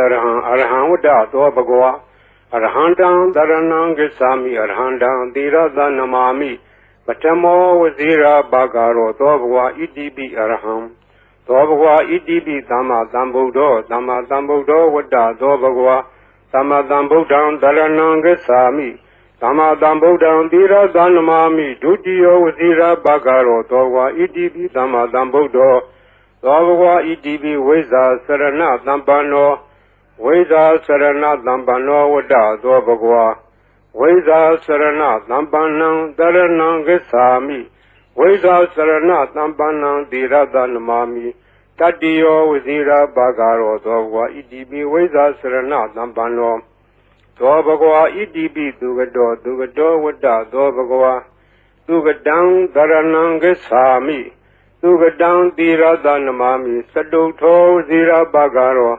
အရဟံအရဟံဝတ္တသောဘဂဝါအရဟံတံတရဏံဂစ္ဆာမိအရဟံတံသီရသနမာမိပထမောဝဇိရာဘာဂရောသောဘဂဝါဣတိပိအရဟံသောဘဂဝါဣတိပိသမ္မာသမ္ဗုဒ္ဓောသမ္မာသမ္ဗုဒ္ဓောဝတ္တသောဘဂဝါသမ္မာသမ္ဗုဒ္ဓံတရဏံဂစ္ဆာမိသမ္မာသမ္ဗုဒ္ဓံသီရသနမာမိဒုတိယောဝဇိရာဘာဂရောသောဘဂဝါဣတိပိသမ္မာသမ္ဗုဒ္ဓောသောဘဂဝါဣတိပိဝိဇ္ဇာစရဏသမ္ပန္နော ဝိဇ္ဇာစရဏသမ္ပန္နောဝတ္တသောဘဂဝါဝိဇ္ဇာစရဏသမ္ပန္နံတရဏံဂစ္ဆာမိဝိဇ္ဇာစရဏသမ္ပန္နံသီရသနမာမိတတ္တိယောဝဇိရာဘာဂရောသောဘဂဝါဣတိပိဝိဇ္ဇာစရဏသမ္ပန္နောသောဘဂဝါဣတိပိသူကတောသူကတောဝတ္တသောဘဂဝါသူကတံတရဏံဂစ္ဆာမိသူကတံသီရသနမာမိစတုထောဇိရာဘာဂရော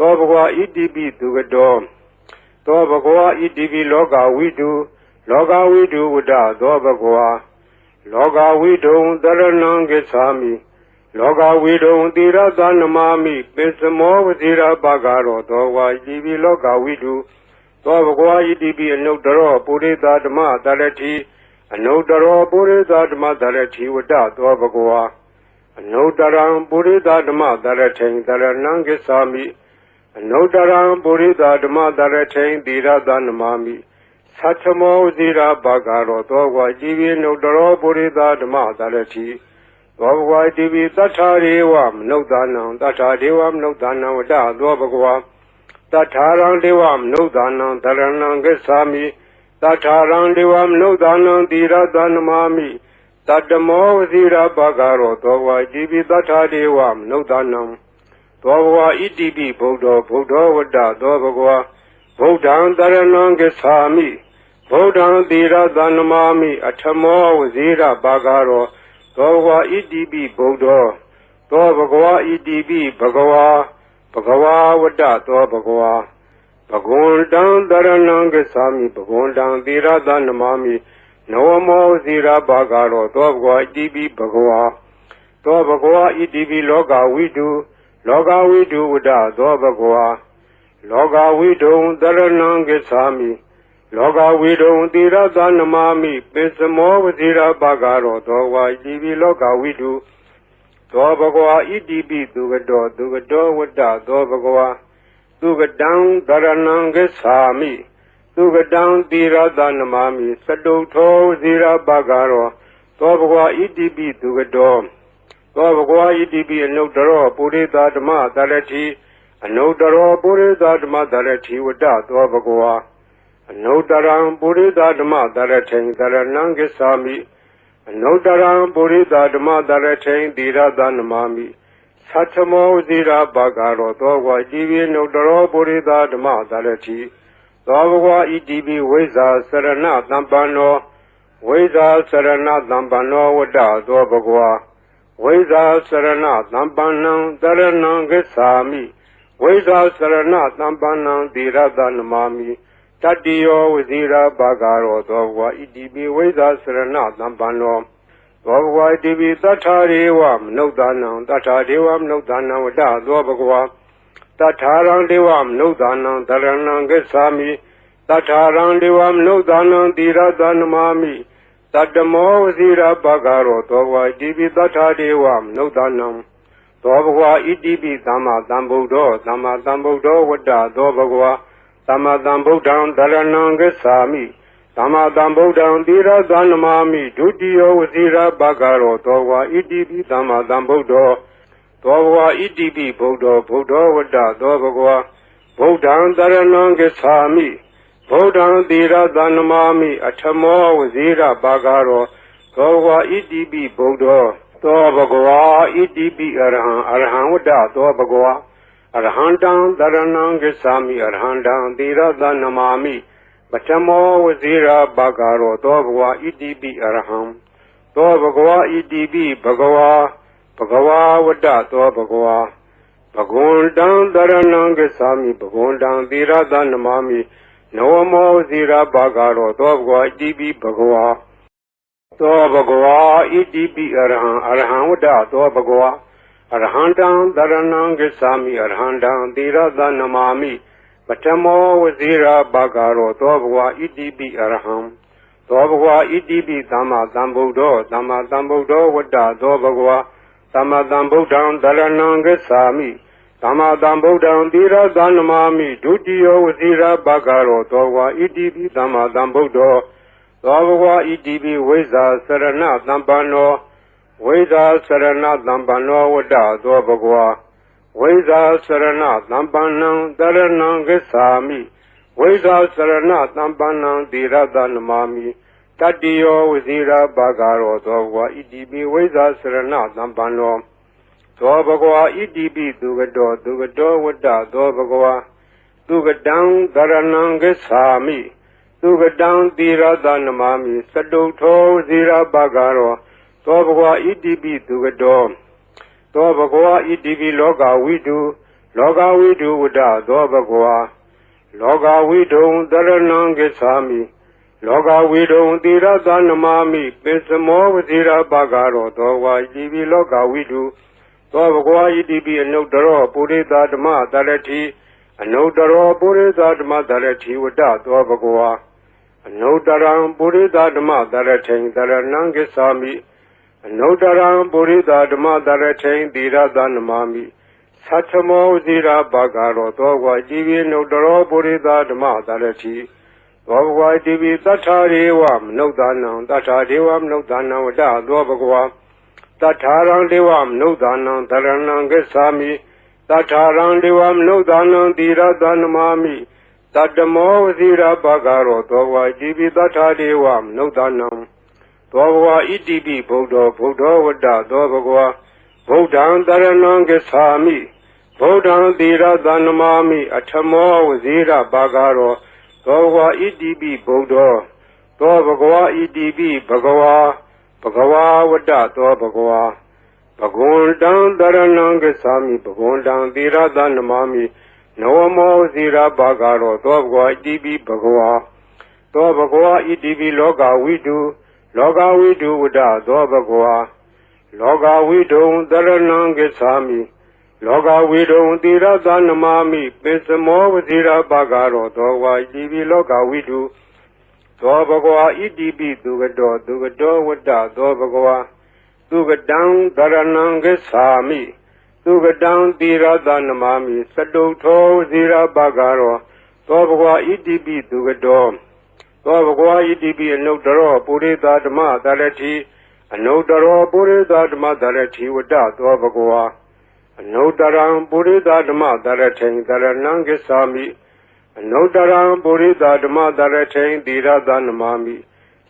သောဘဂဝါဣတိပိသူကတောသောဘဂဝါဣတိပိလောကဝိတုလောကဝိတုဝတ္တသောဘဂဝါလောကဝိတုံတရဏံဂစ္ဆာမိလောကဝိတုံသီရသနမာမိပိစမောဝဇိရာဘာဂရောသောဝါဣတိပိလောကဝိတုသောဘဂဝါဣတိပိအနုတ္တရောပုရိသဓမ္မတရတိအနုတ္တရောပုရိသဓမ္မတရတိဝတ္တသောဘဂဝါအနုတ္တရံပုရိသဓမ္မတရထိန်တရဏံဂစ္ဆာမိ အနုတ္တရံပုရိသဓမ္မတရထိန်သီရသနမာမိသတ္ထမောဇိရာဘာဂရောသောဝါကြည်ပြီးနုတ္တရောပုရိသဓမ္မတရတိသောဘဂဝါတိပိတတ္ထာရေဝမနုဿာနံတတ္ထာဒေဝမနုဿာနံဝတ္တသောဘဂဝါတတ္ထာရံဒေဝမနုဿာနံတရဏံဂစ္ဆာမိတတ္ထာရံဒေဝမနုဿာနံသီရသနမာမိတတ္တမောဝဇိရာဘာဂရောသောဝါကြည်ပြီးတတ္ထာဒေဝမနုဿာနံ သောဘဂဝါဣတိပိဗုဒ္ဓောဗုဒ္ဓောဝတ္တသောဘဂဝါဗုဒ္ဓံတရဏံဂစ္ဆာမိဗုဒ္ဓံသီရသနမာမိအထမောဝဇိရဘာဂရောသောဘဂဝါဣတိပိဗုဒ္ဓောသောဘဂဝါဣတိပိဘဂဝါဘဂဝါဝတ္တသောဘဂဝါဘဂဝန္တံတရဏံဂစ္ဆာမိဘဂဝန္တံသီရသနမာမိနဝမောဇိရဘာဂရောသောဘဂဝါဣတိပိဘဂဝါသောဘဂဝါဣတိပိလောကဝိတု လောကဝိတုဝတ္တသောဘဂဝါလောကဝိတုံတရဏံဂစ္ဆာမိလောကဝိတုံတိရသနမာမိပိစမောဝဇိရဘာဂရောသောဝါဣတိပိလောကဝိတုသောဘဂဝါဣတိပိသူကတောသူကတောဝတ္တသောဘဂဝါသူကတံတရဏံဂစ္ဆာမိသူကတံတိရသနမာမိစတုထောဇိရဘာဂရောသောဘဂဝါဣတိပိသူကတော သောဘဂဝါဣတိပိအနုတ္တရောပုရိသဓမ္မတရတိအနုတ္တရောပုရိသဓမ္မတရတိဝတ္တသောဘဂဝါအနုတ္တရံပုရိသဓမ္မတရထိန်တရဏံဂစ္ဆာမိအနုတ္တရံပုရိသဓမ္မတရထိန်သီရသနမာမိသတ္ထမောဇိရာဘာဂရောသောဝါကြည်ပြီးနုတ္တရောပုရိသဓမ္မတရတိသောဘဂဝါဣတိပိဝိဇာစရဏသံပန္နောဝိဇာစရဏသံပန္နောဝတ္တသောဘဂဝါ ဝိဇာစရဏသံပန္နံတရဏံဂစ္ဆာမိဝိဇာစရဏသံပန္နံသီရသနမာမိတတ္တိယောဝဇိရာဘာဂရောသောဘဝဣတိပိဝိဇာစရဏသံပန္နောသောဘဝဣတိပိတတ္ထာရေဝမနုဿာနံတတ္ထာဒေဝမနုဿာနံဝတ္တသောဘဂဝါတတ္ထာရံဒေဝမနုဿာနံတရဏံဂစ္ဆာမိတတ္ထာရံဒေဝမနုဿာနံတိရသနမာမိ တတ္တမောဝဇိရာဘာဂရောသောဘဝဣတိပိတတ္ထာဒေဝမနုဿာနံသောဘဂဝါဣတိပိသမ္မာသမ္ဗုဒ္ဓောသမ္မာသမ္ဗုဒ္ဓောဝတ္တသောဘဂဝါသမ္မာသမ္ဗုဒ္ဓံတရဏံဂစ္ဆာမိသမ္မာသမ္ဗုဒ္ဓံသီရသနမာမိဒုတိယဝစီရဘဂရောသောဝါဣတိပိသမ္မာသမ္ဗုဒ္ဓောသောဝါဣတိပိဗုဒ္ဓောဗုဒ္ဓောဝတ္တသောဘဂဝါဗုဒ္ဓံတရဏံဂစ္ဆာမိ ဗုဒ္ဓံသီရသနမာမိအထမောဝစီရဘဂရောသောဝါဣတိပိဗုဒ္ဓောသောဘဂဝါဣတိပိအရဟံအရဟံဝတ္တသောဘဂဝါအရဟံတံတရဏံဂစ္ဆာမိအရဟံတံသီရသနမာမိပထမောဝဇိရာဘာဂရောသောဘဂဝါဣတိပိအရဟံသောဘဂဝါဣတိပိဘဂဝါဘဂဝါဝတ္တသောဘဂဝါဘဂဝန္တံတရဏံဂစ္ဆာမိဘဂဝန္တံသီရသနမာမိ နောမောဇိရာဘာဂရောသောဘဂဝါဣတိပိဘဂဝါသောဘဂဝါဣတိပိအရဟံအရဟံဝတ္တသောဘဂဝါအရဟံတံတရဏံဂစ္ဆာမိအရဟံတံသီရသနမာမိပထမောဝဇိရာဘဂရောသောဘဂဝါဣတိပိအရဟံသောဘဂဝါဣတိပိသမ္မာသမ္ဗုဒ္ဓောသမ္မာသမ္ဗုဒ္ဓောဝတ္တသောဘဂဝါသမ္မာသမ္ဗုဒ္ဓံတရဏံဂစ္ဆာမိ သမ္မာသမ္ဗုဒ္ဓံသီရသနမာမိဒုတိယောဝဇိရာဘဂရောသောဘဂဝါဣတိပိသမ္မာသမ္ဗုဒ္ဓောသောဘဂဝါဣတိပိဝိဇ္ဇာစရဏသမ္ပန္နောဝိဇာစရဏသံပန္နောဝတ္တသောဘဂဝါဝိဇာစရဏသံပန္နံတရဏံဂစ္ဆာမိဝိဇာစရဏသံပန္နံတိရတနမာမိတတ္တိယောဝဇိရာဘာဂရောသောဘဂဝါဣတိပိဝိဇာစရဏသံပန္နော သောဘဂဝါဣတိပိသူကတောသူကတောဝတ္တသောဘဂဝါသူကတံတရဏံဂစ္ဆာမိသူကတံတိရတနမာမိစတုထောဝဇိရာဘာဂရောသောဘဂဝါဣတိပိသူကတောသောဘဂဝါဣတိပိလောကဝိတုလောကဝိတုဝတ္တသောဘဂဝါလောကဝိတုံတရဏံဂစ္ဆာမိလောကဝိတုံတိရသနမာမိပိစမောဝတိရဘဂရောသောဝါဣတိပိလောကဝိတု သောဘဂဝါဣတိပိအနုတ္တရောပုရိသဓမ္မတရတိအနုတ္တရောပုရိသဓမ္မတရတိဝတ္တသောဘဂဝါအနုတ္တရံပုရိသဓမ္မတရထိန်တရဏံဂစ္ဆာမိအနုတ္တရံပုရိသဓမ္မတရထိန်သီရသနမာမိသတ္ထမောဇိရာဘဂရောသောဘဝကြည်ပြီးနုတ္တရောပုရိသဓမ္မတရတိသောဘဝကြည်ပြီးတထာရေဝမနုဿာနံတထာဒေဝမနုဿာနံဝတ္တသောဘဂဝါ တထာရံဒေဝမနုဿာနံတရဏံဂစ္ဆာမိတထာရံဒေဝမနုဿာနံသီရသနမာမိတတ္တမောဇိရာဘဂရောသောဘဝကြည်ပြီးတထာဒေဝမနုဿာနံသောဘဝဣတိပိဗုဒ္ဓောဗုဒ္ဓဝတ္တသောဘဂဝါဗုဒ္ဓံတရဏံဂစ္ဆာမိဗုဒ္ဓံသီရသနမာမိအထမောဝဇိရဘာဂရောသောဘဂဝါဣတိပိဗုဒ္ဓောသောဘဂဝါဣတိပိဘဂဝါ ဘဂဝါဝတ္တသောဘဂဝါဘဂဝန္တံတရဏံဂစ္ဆာမိဘဂဝန္တံသီရသနမာမိနဝမောဇိရဘာဂရောသောဘဂဝါဣတိပိဘဂဝါသောဘဂဝါဣတိပိလောကဝိတုလောကဝိတုဝဒသောဘဂဝါလောကဝိတုံတရဏံဂစ္ဆာမိလောကဝိတုံတိရသနမာမိပိစမောဝဇိရဘဂရောသောဝါဣတိပိလောကဝိတု သောဘဂဝါဣတိပိသူကတောသူကတောဝတ္တသောဘဂဝါသူကတံတရဏံဂစ္ဆာမိသူကတံတိရသနမာမိစတုထောဝဇိရဘဂရောသောဘဂဝါဣတိပိသူကတောသောဘဂဝါဣတိပိအနုတ္တရောပုရိသဓမ္မတရတိအနုတ္တရောပုရိသဓမ္မတရတိဝတ္တသောဘဂဝါအနုတ္တရံပုရိသဓမ္မတရထိန်တရဏံဂစ္ဆာမိ အနုတ္တရံပုရိသဓမ္မတရထိန်သီရသနမာမိ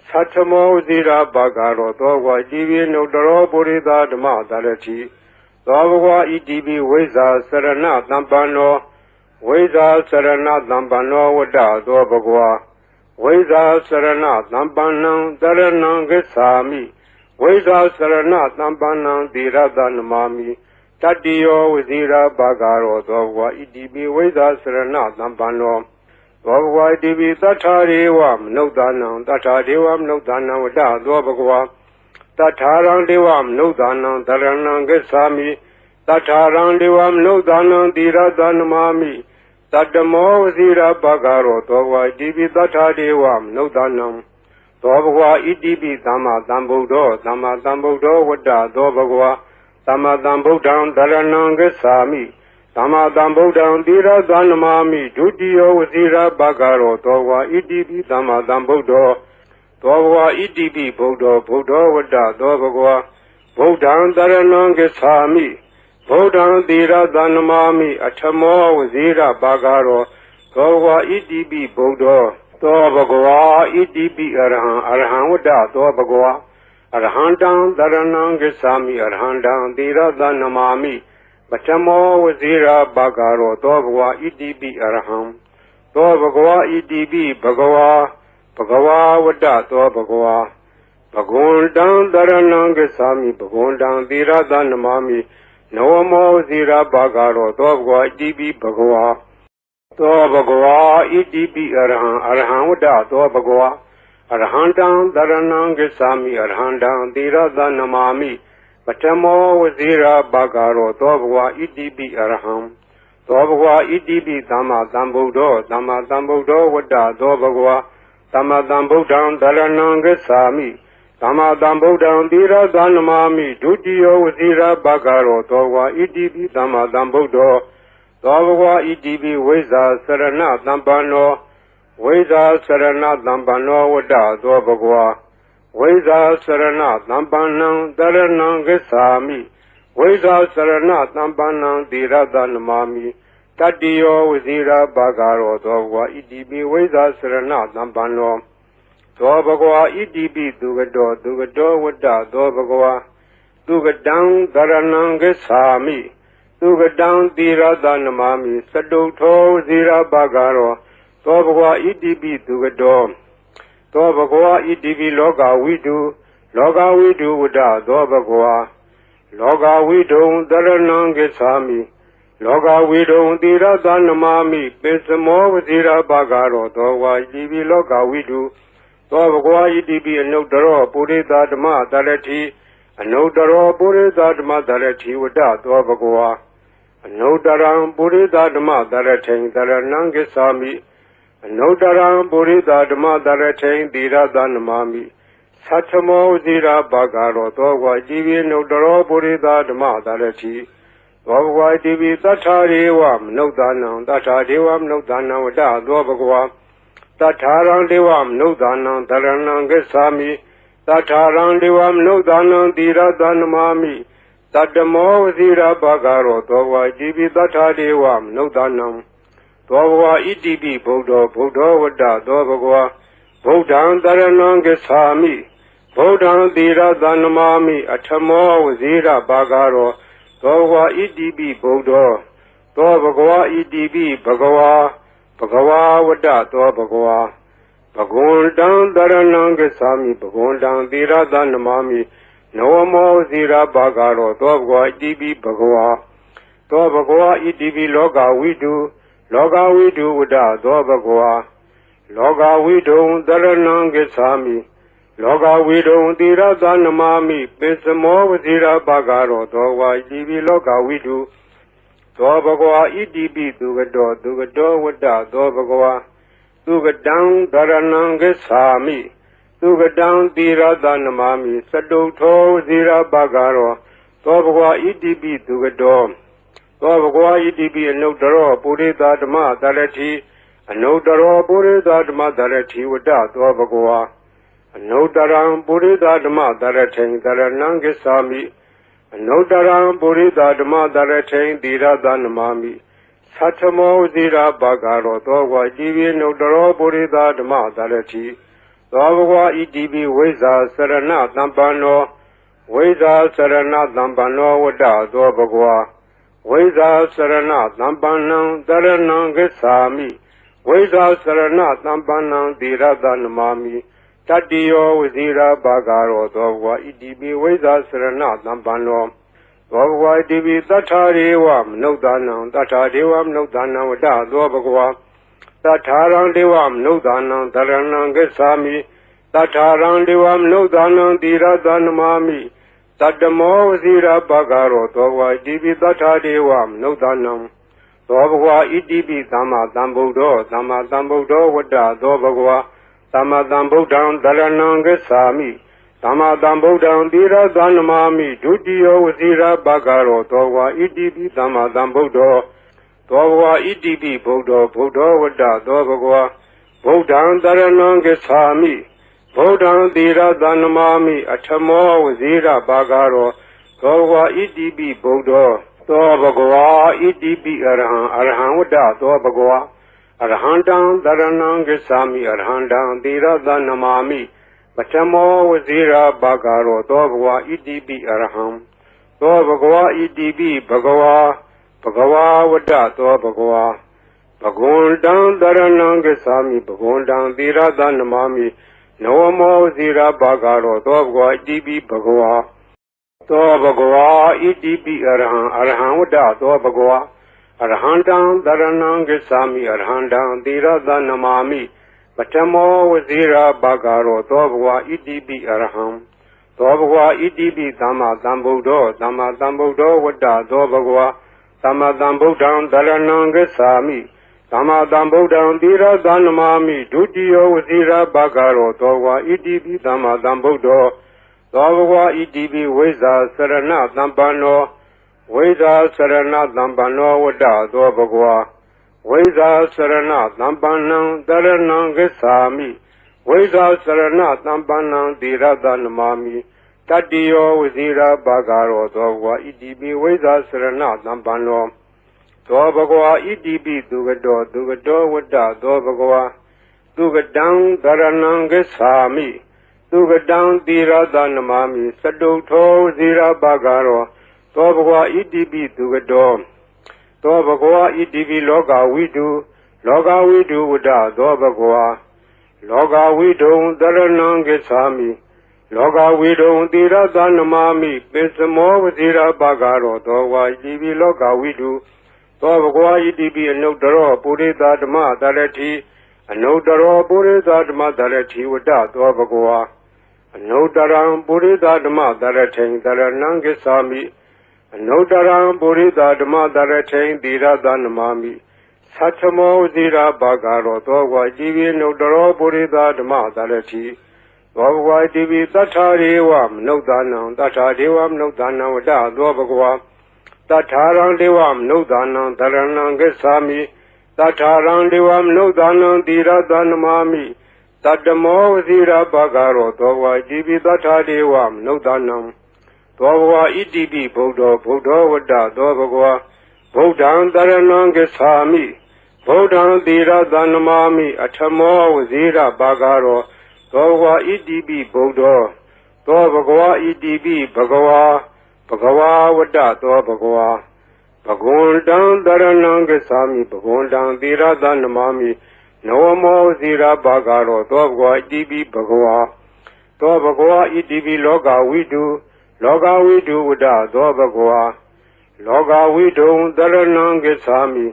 သတ္ထမောဇိရာဘဂရောသောဘဂဝါဣတိပိအနုတ္တရောပုရိသဓမ္မတရတိသောဘဂဝါဣတိပိဝိဇ္ဇာစရဏသံပန္နောဝိဇ္ဇာစရဏသံပန္နောဝတ္တသောဘဂဝါဝိဇာစရဏသံပန္နံတရဏံဂစ္ဆာမိဝိဇာစရဏသံပန္နံတိရသနမာမိ တတ္တိယောဝဇိရာဘာဂရောသောဘဝဣတိပိဝိဇာစရဏသံပန္နောသောဘဝဣတိပိတထာရေဝမနုဿာနံတထာဒေဝမနုဿာနံဝတ္တသောဘဂဝါတထာရံဒေဝမနုဿာနံတရဏံဂစ္ဆာမိတထာရံဒေဝမနုဿာနံတိရသနမာမိတတ္တမောဝဇိရဘဂရောသောဘဝဣတိပိတထာဒေဝမနုဿာနံသောဘဂဝါဣတိပိသမ္မာသမ္ဗုဒ္ဓောသမ္မာသမ္ဗုဒ္ဓောဝတ္တသောဘဂဝါ သမ္မာသမ္ဗုဒ္ဓံတရဏံဂစ္ဆာမိသမ္မာသမ္ဗုဒ္ဓံတိရသနမာမိဒုတိယောဝဇိရဘဂရောသောဘဂဝါဣတိပိသမ္မာသမ္ဗုဒ္ဓောသောဘဂဝါဣတိပိဗုဒ္ဓောဗုဒ္ဓောဝတ္တသောဘဂဝါဗုဒ္ဓံတရဏံဂစ္ဆာမိဗုဒ္ဓံတိရသနမာမိအထမောဝဇိရဘဂရောသောဘဂဝါဣတိပိဗုဒ္ဓောသောဘဂဝါဣတိပိအရဟံအရဟံဝတ္တသောဘဂဝါ အရဟံတံတရဏံဂစ္ဆာမိအရဟံတံတိရသနမာမိပထမောဝဇိရာဘဂရောသောဘဂဝါဣတိပိအရဟံသောဘဂဝါဣတိပိဘဂဝါဘဂဝါဝတ္တသောဘဂဝါဘဂဝန္တံတရဏံဂစ္ဆာမိဘဂဝန္တံတိရသနမာမိနဝမောဇိရာဘဂရောသောဘဂဝါဣတိပိဘဂဝါသောဘဂဝါဣတိပိအရဟံအရဟံဝတ္တသောဘဂဝါ အရဟံတံတရဏံဂစ္ဆာမိအရဟံတံတိရသနမာမိပထမောဝဇိရာဘာဂရောသောဘဂဝါဣတိပိအရဟံသောဘဂဝါဣတိပိသမ္မာသမ္ဗုဒ္ဓောသမ္မာသမ္ဗုဒ္ဓောဝတ္တသောဘဂဝါသမ္မာသမ္ဗုဒ္ဓံဒရဏံဂစ္ဆာမိသမ္မာသမ္ဗုဒ္ဓံသီရသနမာမိဒုတိယဝဇိရာဘာဂရောသောဘဂဝါဣတိပိသမ္မာသမ္ဗုဒ္ဓောသောဘဂဝါဣတိပိဝိဇ္ဇာစရဏသမ္ပန္နော ဝိဇ္ဇာစရဏသမ္ပန္နောဝတ္တသောဘဂဝါဝိဇ္ဇာစရဏသမ္ပန္နံတရဏံဂစ္ဆာမိဝိဇ္ဇာစရဏသမ္ပန္နံသီရသနမာမိတတ္တိယောဝဇိရာဘာဂရောသောဘဂဝါဣတိပိဝိဇ္ဇာစရဏသမ္ပန္နောသောဘဂဝါဣတိပိသူကတောသူကတောဝတ္တသောဘဂဝါသူကတံတရဏံဂစ္ဆာမိသူကတံသီရသနမာမိစတုထောဝဇိရာဘာဂရော သောဘဂဝါဣတိပိသူကတောသောဘဂဝါဣတိပိလောကဝိတုလောကဝိတုဝတ္တသောဘဂဝါလောကဝိတုံတရဏံဂစ္ဆာမိလောကဝိတုံသီရသနမာမိပိစမောဝဇိရာဘာဂရောသောဝါဣတိပိလောကဝိတုသောဘဂဝါဣတိပိအနုတ္တရောပုရိသဓမ္မတရတိအနုတ္တရောပုရိသဓမ္မတရတိဝတ္တသောဘဂဝါအနုတ္တရံပုရိသဓမ္မတရထိန်တရဏံဂစ္ဆာမိ အနုတ္တရံပုရိသဓမ္မတရထိန်သီရသနမာမိသတ္ထမောဇိရာဘာဂရောသောဝါကြည်ပြီးနုတ္တရောပုရိသဓမ္မတရတိသောဘဂဝါတိပိသတ္ထာရေဝမနုဿာနံတတ္ထာဒေဝမနုဿာနံဝတ္တသောဘဂဝါတထာရံဒေဝမနုဿာနံတရဏံဂစ္ဆာမိတထာရံဒေဝမနုဿာနံသီရသနမာမိတတ္တမောဝဇိရာဘာဂရောသောဝါကြည်ပြီးတထာဒေဝမနုဿာနံ သောဘဝဣတိပိဗုဒ္ဓဗုဒ္ဓဝတ္တသောဘဂဝါဗုဒ္ဓံတရဏံဂစ္ဆာမိဗုဒ္ဓံသီရသနမာမိအထမောဝဇိရဘာဂရောသောဘဂဝါဣတိပိဗုဒ္ဓသောဘဂဝါဣတိပိဘဂဝါဘဂဝါဝတ္တသောဘဂဝါဘဂဝန္တံတရဏံဂစ္ဆာမိဘဂဝန္တံသီရသနမာမိနောမောဇိရဘာဂရောသောဘဂဝါဣတိပိဘဂဝါသောဘဂဝါဣတိပိလောကဝိတု လောကဝိတုဝဒသောဘဂဝါလောကဝိတုံတရဏံဂစ္ဆာမိလောကဝိတုံတိရသနမာမိပိစမောဝဇိရာဘာဂရောသောဝါဣတိပိလောကဝိတုသောဘဂဝါဣတိပိသူကတောသူကတောဝတ္တသောဘဂဝါသူကတံတရဏံဂစ္ဆာမိသူကတံတိရသနမာမိစတုထောဝဇိရာဘာဂရောသောဘဂဝါဣတိပိသူကတော သောဘဂဝါဣတိပိအနုတ္တရောပုရိသဓမ္မတရတိအနုတ္တရောပုရိသဓမ္မတရတိဝတ္တသောဘဂဝါအနုတ္တရံပုရိသဓမ္မတရထိန်တရဏံဂစ္ဆာမိအနုတ္တရံပုရိသဓမ္မတရထိန်သီရသနမာမိသတ္ထမောဇိရာဘာဂရောသောဘဂဝါကြည်ပြီးနုတ္တရောပုရိသဓမ္မတရတိသောဘဂဝါဣတိပိဝိဇ္ဇာစရဏတံပန္နောဝိဇ္ဇာစရဏတံပန္နောဝတ္တသောဘဂဝါ ဝိဇာစရဏသံပန္နံတရဏံဂစ္ဆာမိဝိဇာစရဏသံပန္နံသီရသနမာမိတတ္တိယောဝဇိရာဘာဂရောသောဘဝဣတိပိဝိဇာစရဏသံပန္နောသောဘဝဣတိပိတထာရေဝမနုဿာနံတထာဒေဝမနုဿာနံဝတ္တသောဘဂဝါတထာရံဒေဝမနုဿာနံတရဏံဂစ္ဆာမိတထာရံဒေဝမနုဿာနံသီရသနမာမိ တတမောဝစီရပကရောသောဘဝဣတိပိတထာဒေဝမနုဿာနံသောဘဂဝါဣတိပိသမ္မာသမ္ဗုဒ္ဓောသမ္မာသမ္ဗုဒ္ဓောဝတ္တသောဘဂဝါသမ္မာသမ္ဗုဒ္ဓံတရဏံဂစ္ဆာမိသမ္မာသမ္ဗုဒ္ဓံသီရသနမာမိဒုတိယဝစီရပကရောသောဘဂဝါဣတိပိသမ္မာသမ္ဗုဒ္ဓောသောဘဂဝါဣတိပိဗုဒ္ဓောဗုဒ္ဓောဝတ္တသောဘဂဝါဗုဒ္ဓံတရဏံဂစ္ဆာမိ ဗုဒ္ဓံသီရသနမာမိအထမောဝဇိရပါကရောသောဘဂဝါဣတိပိဗုဒ္ဓောသောဘဂဝါဣတိပိအရဟံအရဟံဝတ္တသောဘဂဝါအရဟံတံတရဏံဂစ္ဆာမိအရဟံတံသီရသနမာမိပထမောဝဇိရပါကရောသောဘဂဝါဣတိပိအရဟံသောဘဂဝါဣတိပိဘဂဝါဘဂဝါဝတ္တသောဘဂဝါဘဂဝန္တံတရဏံဂစ္ဆာမိဘဂဝန္တံသီရသနမာမိ နဝမောဇိရာဘာဂရောသောဘဂဝါဣတိပိဘဂဝါသောဘဂဝါဣတိပိအရဟံအရဟံဝတ္တသောဘဂဝါအရဟံတံတရဏံဂစ္ဆာမိအရဟံတံသီရသနမာမိပထမောဝဇိရာဘာဂရောသောဘဂဝါဣတိပိအရဟံသသောဘဂဝါဣတိပိသမ္မာသမ္ဗုဒ္ဓောသမ္မာသမ္ဗုဒ္ဓောဝတ္တသောဘဂဝါသမ္မာသမ္ဗုဒ္ဓံတရဏံဂစ္ဆာမိ သမ္မာသမ္ဗုဒ္ဓံသီရသနမာမိဒုတိယောဝစီရဘဂရောသောဘဂဝါဣတိပိသမ္မာသမ္ဗုဒ္ဓောသောဘဂဝါဣတိပိဝိဇ္ဇာစရဏသမ္ပန္နောဝိဇ္ဇာစရဏသမ္ပန္နောဝတ္တသောဘဂဝါဝိဇ္ဇာစရဏသမ္ပန္နံတရဏံဂစ္ဆာမိဝိဇ္ဇာစရဏသမ္ပန္နံသီရသနမာမိတတ္တိယောဝစီရာဘာဂရောသောဘဂဝါဣတိပိဝိဇာစရဏသံပန္နော သောဘဂဝါဣတိပိသူကတော်သူကတော်ဝတ္တသောဘဂဝါသူကတံဒရဏံဂစ္ဆာမိသူကတံတိရသနမမိစတုထောဝစီရာဘာဂရောသောဘဂဝါဣတိပိသူကတော်သောဘဂဝါဣတိပိလောကဝိတုလောကဝိတုဝတ္တသောဘဂဝါလောကဝိတုံဒရဏံဂစ္ဆာမိလောကဝေဒုံတိရသနမမိပိစမောဝတိရပကရောသောဝါဣတိပိလောကဝိတု သောဘဂဝါဣတိပိအနုတ္တရောပုရိသဓမ္မတရတိအနုတ္တရောပုရိသဓမ္မတရတိဝတ္တသောဘဂဝါအနုတ္တရံပုရိသဓမ္မတရထိန်တရဏံကိသာမိအနုတ္တရံပုရိသဓမ္မတရထိန်တိရသနမမိသတ္ထမောဝတိရပကရောသောဝါဣတိပိအနုတ္တရောပုရိသဓမ္မတရတိသောဘဂဝါတိပိတထာရေဝမနုဿာနံတထာဒေဝမနုဿာနံဝတ္တသောဘဂဝါ တထာရံဒေဝမနုဿာနံတရဏံဂစ္ဆာမိတထာရံဒေဝမနုဿာနံတိရသနမာမိတတမောဝစီရဘဂရောသောဘဂဝါတိပိတထာဒေဝမနုဿာနံသောဘဂဝါဣတိပိဗုဒ္ဓဗုဒ္ဓဝတ္တသောဘဂဝါဗုဒ္ဓံတရဏံဂစ္ဆာမိဗုဒ္ဓံတိရသနမာမိအထမောဝစီရဘဂရောသောဘဂဝါဣတိပိဗုဒ္ဓောသောဘဂဝါဣတိပိဘဂဝါ ဘဂဝါဝတ္တသောဘဂဝါဘဂဝန္တံတရဏံဂစ္ဆာမိဘဂဝန္တံသီရသနမမိနောမောဇီရဘာဂရောသောဘဂဝါဣတိပိဘဂဝါသောဘဂဝါဣတိပိလောကဝိတုလောကဝိတုဝတ္တသောဘဂဝါလောကဝိတုံတရဏံဂစ္ဆာမိ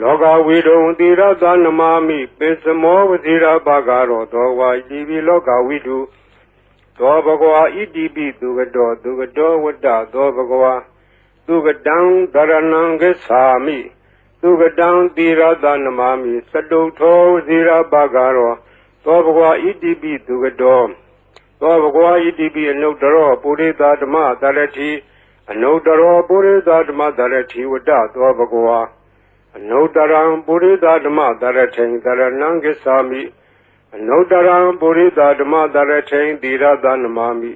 လောကဝိတုံတိရသနမမိပိစမောဝတိရဘာဂရောသောဝါဣတိပိလောကဝိတု သောဘဂဝါဣတိပိသူကတော်သူကတော်ဝတ္တသောဘဂဝါသူကတံဒရဏံဂစ္ဆာမိသူကတံတိရသနမမိစတုထောဝတိရဘာဂရောသောဘဂဝါဣတိပိသူကတော်သောဘဂဝါဣတိပိအနုတ္တရောပုရိသဓမ္မတရတိအနုတ္တရောပုရိသဓမ္မတရတိဝတ္တသောဘဂဝါအနုတ္တရံပုရိသဓမ္မတရထိန်တရဏံကိသာမိ အနုတ္တရံပုရိသဓမ္မတရထိန်တိရသနမမိ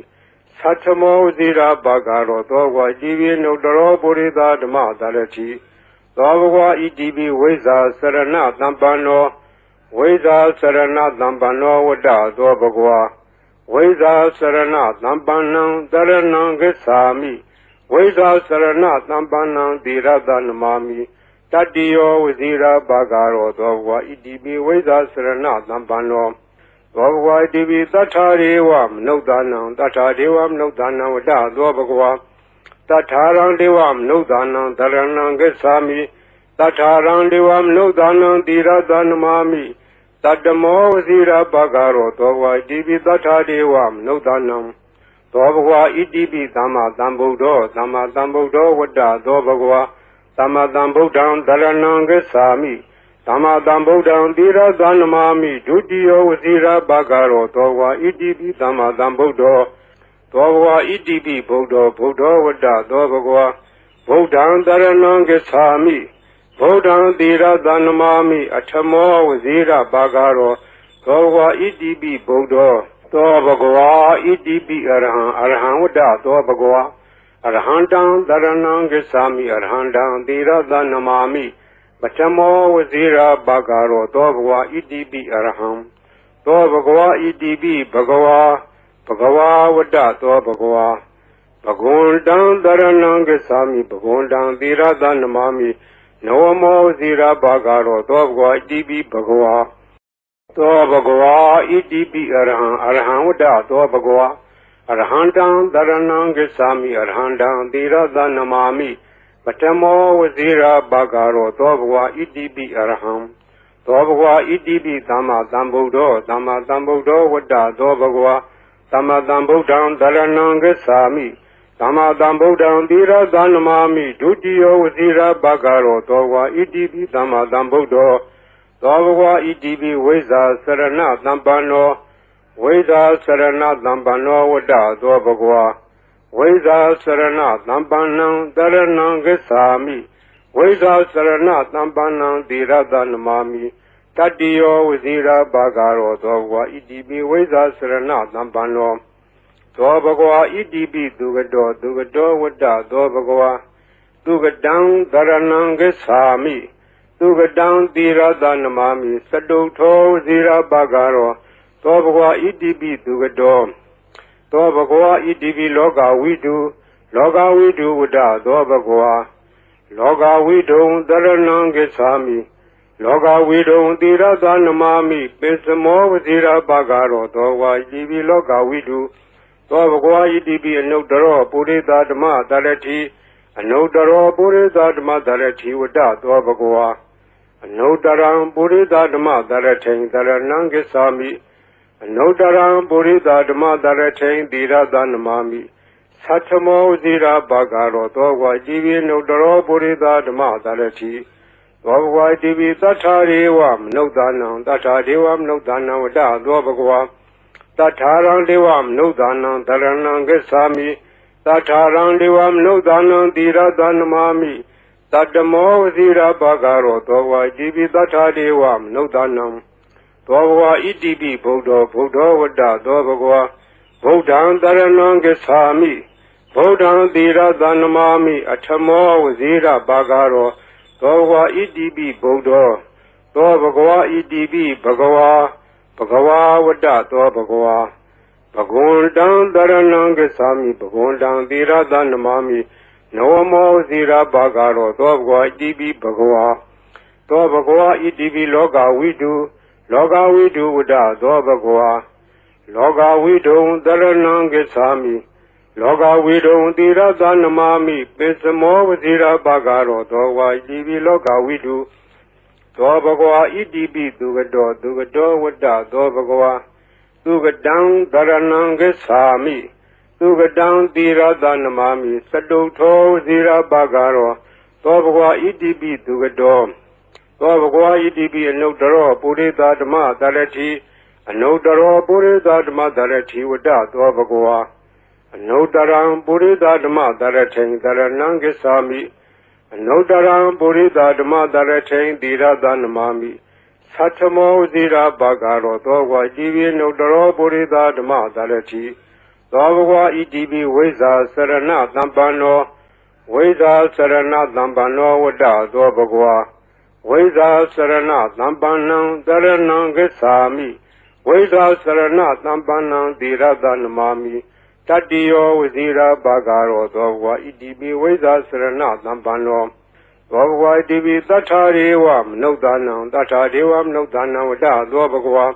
သတ္ထမောဇိရာဘဂရောသောဝါကြည်ပြီးနုတ္တရောပုရိသဓမ္မတရတိသောဘဂဝါဣတိပိဝိဇာစရဏသံပန္နောဝိဇာစရဏသံပန္နောဝတ္တသောဘဂဝါဝိဇာစရဏသံပန္နံတရဏံကိသာမိဝိဇာစရဏသံပန္နံတိရသနမမိ တတ္တိယောဝစီရာဘာဂရောသောဘဝဣတိပိဝိဇာစရဏသံပန္နောသောဘဝဣတိပိတထာရေဝမနုဿာနံတထာဒေဝမနုဿာနံဝတ္တသောဘဂဝါတထာရံဒေဝမနုဿာနံတရဏံဂစ္ဆာမိတထာရံဒေဝမနုဿာနံတိရသနမာမိတတမောဝစီရာဘာဂရောသောဘဝဣတိပိတထာဒေဝမနုဿာနံသောဘဂဝါဣတိပိသမ္မာသမ္ဗုဒ္ဓောသမ္မာသမ္ဗုဒ္ဓောဝတ္တသောဘဂဝါ သမ္မာသမ္ဗုဒ္ဓံဒရဏံဂစ္ဆာမိသမ္မာသမ္ဗုဒ္ဓံတိရသနမမိဒုတိယောဝစီရဘဂရောသောဝါဣတိပိသမ္မာသမ္ဗုဒ္ဓောသောဝါဣတိပိဗုဒ္ဓောဗုဒ္ဓောဝတ္တသောဘဂဝါဗုဒ္ဓံတရဏံဂစ္ဆာမိဗုဒ္ဓံတိရသနမမိအထမောဝစီရဘဂရောသောဝါဣတိပိဗုဒ္ဓောသောဘဂဝါဣတိပိအရဟံအရဟံဝတ္တသောဘဂဝါ အရဟံတံတရဏံဂစ္ဆာမိအရဟံတံတိရသနမာမိပထမောဝဇိရာဘဂရောသောဘဂဝါဣတိပိအရဟံသောဘဂဝါဣတိပိဘဂဝါဘဂဝါဝတ္တသောဘဂဝါဘဂဝန္တံတရဏံဂစ္ဆာမိဘဂဝန္တံတိရသနမာမိနဝမောဇိရာဘဂရောသောဘဂဝါဣတိပိဘဂဝါသောဘဂဝါဣတိပိအရဟံအရဟံဝတ္တသောဘဂဝါ အရဟံတံတရဏံဂစ္ဆာမိအရဟံတံသီရသနမာမိပထမောဝဇိရာဘဂရောသောဘဝဣတိပိအရဟံသောဘဂဝဣတိပိသမ္မာသမ္ဗုဒ္ဓောသမ္မာသမ္ဗုဒ္ဓောဝတ္တသောဘဂဝသမ္မာသမ္ဗုဒ္ဓံတရဏံဂစ္ဆာမိသမ္မာသမ္ဗုဒ္ဓံသီရသနမာမိဒုတိယောဝစီရဘဂရောသောဝါဣတိပိသမ္မာသမ္ဗုဒ္ဓောသောဘဂဝါဣတိပိဝိဇာစရဏသံပန္နော ဝိဇာစရဏသံပန္နောဝတ္တသောဘဂဝါဝိဇာစရဏသံပန္နံတရဏံဂစ္ဆာမိဝိဇာစရဏသံပန္နံသီရသနမာမိတတ္တိယောဝစီရဘဂရောသောဘဂဝါဣတိပိဝိဇာစရဏသံပန္နောသောဘဂဝါဣတိပိသူကတောသူကတောဝတ္တသောဘဂဝါသူကတံတရဏံဂစ္ဆာမိသူကတံသီရသနမမိစတုထောဇီရပကရော သောဘဂဝါဣတိပိသူကတောသောဘဂဝါဣတိပိလောကဝိတုလောကဝိတုဝတ္တသောဘဂဝါလောကဝိတုံတရဏံဂစ္ဆာမိလောကဝိတုံသီရသနမမိပိစမောဝဇီရပကရောသောဝါဣတိပိလောကဝိတုသောဘဂဝါဣတိပိအနုတ္တရောပုရိသဓမ္မတရတိအနုတ္တရောပုရိသဓမ္မတရတိဝတ္တသောဘဂဝါအနုတ္တရံပုရိသဓမ္မတရထိန်တရဏံကိစ္ဆာမိ အနုတ္တရံပုရိသဓမ္မတရထိန်သီရသနမမိသတ္ထမောဇိရာဘဂရောသောဘဂဝါဣတိပိအနုတ္တရောပုရိသဓမ္မတရတိသောဘဂဝါဣတိပိသတ္ထာရေဝမနုဿာနံသတ္ထာဒေဝမနုဿာနံဝတ္တသောဘဂဝါတထာရံဒေဝမနုဿာနံတရဏံဂစ္ဆာမိတထာရံဒေဝမနုဿာနံသီရသနမာမိတတမောဝစီရဘဂရောသောဝါကြည်ပိတထာဒေဝမနုဿာနံ သောဘဝဣတိပိဗုဒ္ဓောဗုဒ္ဓောဝတ္တသောဘဂဝါဗုဒ္ဓံတရဏံဂစ္ဆာမိဗုဒ္ဓံသီရသနမာမိအထမောဝစီရဘဂရောသောဘဝဣတိပိဗုဒ္ဓောသောဘဂဝါဣတိပိဘဂဝါဘဂဝါဝတ္တသောဘဂဝါဘဂဝန္တံတရဏံဂစ္ဆာမိဘဂဝန္တံသီရသနမမိနဝမောဇီရဘာဂရောသောဘဂဝါဣတိပိဘဂဝါသောဘဂဝါဣတိပိလောကဝိတု လောကဝိတုဝတ္တသောဘဂဝါလောကဝိတုံတရဏံဂစ္ဆာမိလောကဝိတုံသီရသနမမိပိစမောဝဇီရဘာဂရောသောဝါဣတိပိလောကဝိတုသောဘဂဝါဣတိပိသူကတောသူကတောဝတ္တသောဘဂဝါသူကတံတရဏံဂစ္ဆာမိသူကတံသီရသနမမိစတုထောဇီရပကရောသောဘဂဝါဣတိပိသူကတော သောဘဂဝါဣတိပိအနုတ္တရောပုရိသဓမ္မတရတိအနုတ္တရောပုရိသဓမ္မတရတိဝတ္တသောဘဂဝါအနုတ္တရံပုရိသဓမ္မတရထိန်တရဏံဂစ္ဆာမိအနုတ္တရံပုရိသဓမ္မတရထိန်သီရသနမမိသတ္ထမောဇိရာဘဂရောသောဝါကြည်ပြီးနုတ္တရောပုရိသဓမ္မတရတိသောဘဂဝါဣတိပိဝိဇာစရဏသံပန္နောဝိဇာစရဏသံပန္နောဝတ္တသောဘဂဝါ ဝိဇာစရဏသံပန္နံတရဏံဂစ္ဆာမိဝိဇာစရဏသံပန္နံသီရသနမမိတတ္တိယောဝဇိရာဘာဂရောသောဘဝဣတိပိဝိဇာစရဏသံပန္နောသောဘဝဣတိပိတထာရေဝမနုဿာနံတထာဒေဝမနုဿာနံဝတ္တသောဘဂဝါ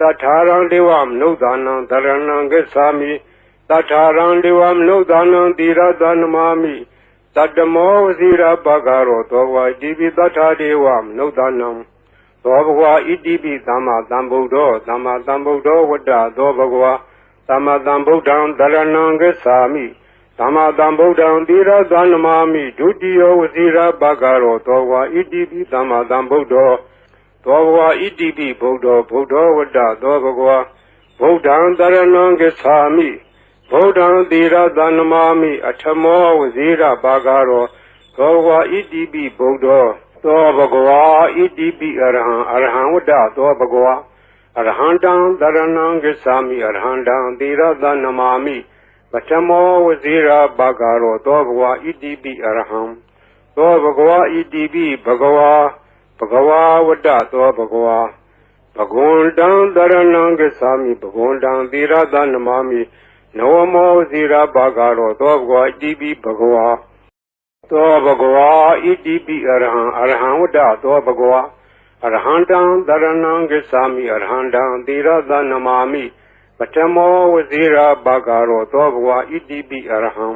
တထာရံဒေဝမနုဿာနံတရဏံဂစ္ဆာမိတထာရံဒေဝမနုဿာနံတိရသနမာမိ တတမောဝဇိရာဘာဂရောသောဘဝဣတိပိတထာဒေဝမနုဿာနံသောဘဂဝါဣတိပိသမ္မာသမ္ဗုဒ္ဓောသမ္မာသမ္ဗုဒ္ဓောဝတ္တသောဘဂဝါသမ္မာသမ္ဗုဒ္ဓံတရဏံဂစ္ဆာမိသမ္မာသမ္ဗုဒ္ဓံသီရသနမမိဒုတိယဝစီရဘဂရောသောဝါဣတိပိသမ္မာသမ္ဗုဒ္ဓောသောဝါဣတိပိဗုဒ္ဓောဗုဒ္ဓောဝတ္တသောဘဂဝါဗုဒ္ဓံတရဏံဂစ္ဆာမိ ဗုဒ္ဓံသီရသနမမိအထမောဝစီရဘဂရောသောဝါဣတိပိဗုဒ္ဓောသောဘဂဝါဣတိပိအရဟံအရဟံဝတ္တသောဘဂဝါအရဟန္တံတရဏံဂစ္ဆာမိအရဟန္တံသီရသနမာမိပထမောဝဇိရာဘဂရောသောဘဂဝါဣတိပိအရဟံသောဘဂဝါဣတိပိဘဂဝါဘဂဝါဝတ္တသောဘဂဝါဘဂဝန္တံတရဏံဂစ္ဆာမိဘဂဝန္တံသီရသနမာမိ နဝမောဇိရာဘဂရောသောဘဂဝါဣတိပိဘဂဝါသောဘဂဝါဣတိပိအရဟံအရဟံဝတ္တသောဘဂဝါအရဟန္တံတရဏံဂစ္ဆာမိအရဟန္တံသီရသနမာမိပထမောဝဇိရာဘဂရောသောဘဝဣတိပိအရဟံ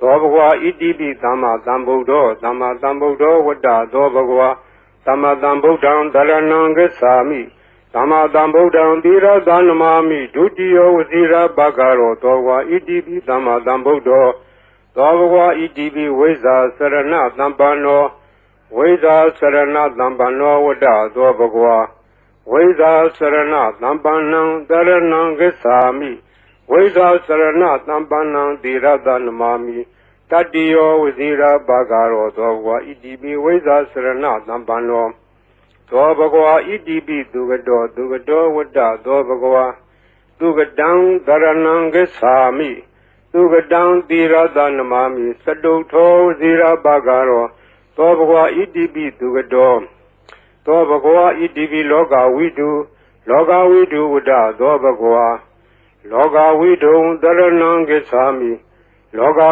သောဘဝဣတိပိသမ္မာသမ္ဗုဒ္ဓောသမ္မာသမ္ဗုဒ္ဓောဝတ္တသောဘဂဝါသမ္မာသမ္ဗုဒ္ဓံတရဏံဂစ္ဆာမိ သမ္မာသမ္ဗုဒ္ဓံသီရသနမာမိဒုတိယဝစီရဘဂရောသောဘဂဝါဣတိပိသမ္မာသမ္ဗုဒ္ဓောသောဘဂဝါဣတိပိဝိဇ္ဇာစရဏသမ္ပန္နောဝိဇ္ဇာစရဏသမ္ပန္နောဝတ္တသောဘဂဝါဝိဇ္ဇာစရဏသမ္ပန္နံတရဏံဂစ္ဆာမိဝိဇ္ဇာစရဏသမ္ပန္နံသီရသနမာမိတတ္တိယောဝစီရဘဂရောသောဘဂဝါဣတိပိဝိဇ္ဇာစရဏသမ္ပန္နော သောဘဂဝါဣတိပိသူကတောသူကတောဝတ္တသောဘဂဝါသူကတံသရဏံဂစ္ဆာမိသူကတံသီရသနမမိစတုထောဇီရဘဂရောသောဘဂဝါဣတိပိသူကတောသောဘဂဝါဣတိပိလောကဝိတုလောကဝိတုဝတ္တသောဘဂဝါလောကဝိတုံသရဏံဂစ္ဆာမိလောက